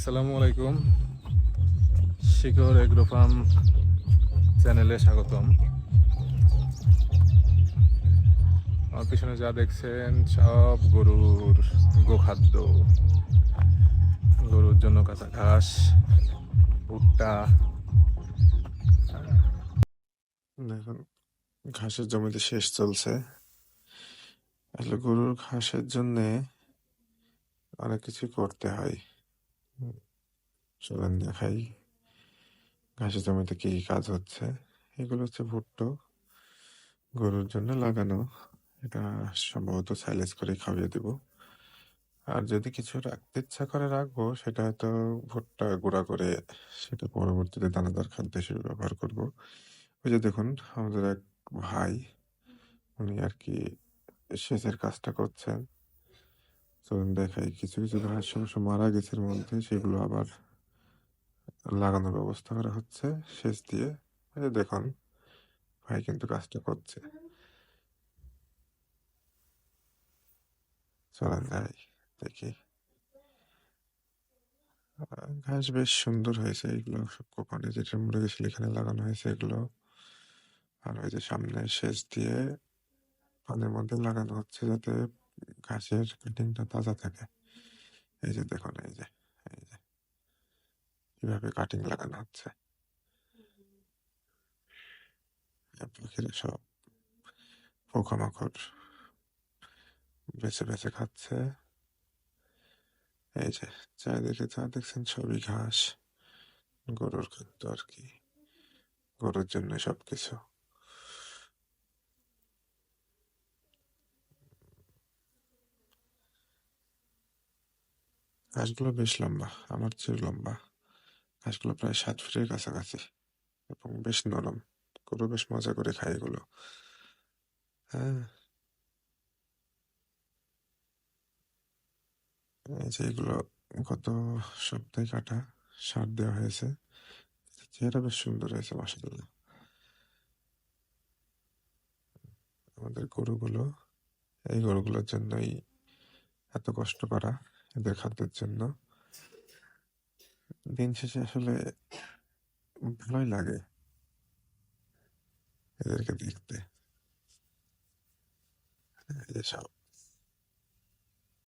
আসসালামু আলাইকুম। শিকর agro farm চ্যানেলে স্বাগতম। আমার পিছনে যা দেখছেন সব গরুর গোখাদ্য। গরুর জন্য কাঁচা ঘাস, ভুট্টা। দেখুন, ঘাসের জমিতে শেষ চলছে। আসলে গরুর ঘাসের জন্যে অনেক কিছু করতে হয়। চলেন দেখাই। ঘাসের জমিতে কি কি কাজ হচ্ছে? এগুলো হচ্ছে ভুট্টো, গরুর জন্য লাগানো। এটা সম্ভবত সাইলেজ করে খাইয়ে দেব। আর যদি কিছু রাখতে ইচ্ছা করে রাখব, সেটা হয়তো ভুট্টা গুঁড়া করে সেটা পরবর্তীতে দানাদার খাদ্য হিসেবে ব্যবহার করব। ওই যে দেখুন, আমাদের এক ভাই, উনি আর কি সেচের কাজটা করছেন। চলুন দেখাই। কিছু কিছু ঘাস অবশ্য মারা গেছে মধ্যে, সেগুলো আবার লাগানোর ব্যবস্থা করা হচ্ছে সেচ দিয়ে। দেখুন, ভাই কিন্তু কাজটা করছে। চলেন যাই দেখি। ঘাস বেশ সুন্দর হয়েছে, এগুলো সব কোপানে যেটা মরে গেছিল এখানে লাগানো হয়েছে, এগুলো। আর ওই যে সামনে সেচ দিয়ে পানির মধ্যে লাগানো হচ্ছে যাতে ঘাসের কাটিংটা তাজা থাকে। এই যে দেখুন, এই যে এই যে। কীভাবে কাটিং লাগানো হচ্ছে। পাখিরা সব পোকামাকড় বেছে বেছে খাচ্ছে। এই যে, চারিদিকে যা দেখছেন সবই ঘাস। গরুর খাদ্য আর কি। গরুর জন্য সবকিছু। ঘাসগুলো বেশ লম্বা, আমার চেয়ে লম্বা। ঘাসগুলো প্রায় সাত ফুটের কাছাকাছি এবং বেশ নরম। গরু বেশ মজা করে খায় এগুলো। হ্যাঁ। এই যে এগুলো গত সপ্তাহে কাটা, সার দেওয়া হয়েছে। চেহারা বেশ সুন্দর হয়েছে মাসাল্লাহ আমাদের গরুগুলো, এই গরুগুলোর জন্যই এত কষ্ট করা। এদের জন্য। দিন শেষে আসলে ভালোই লাগে এদেরকে দেখতে। এই যে সব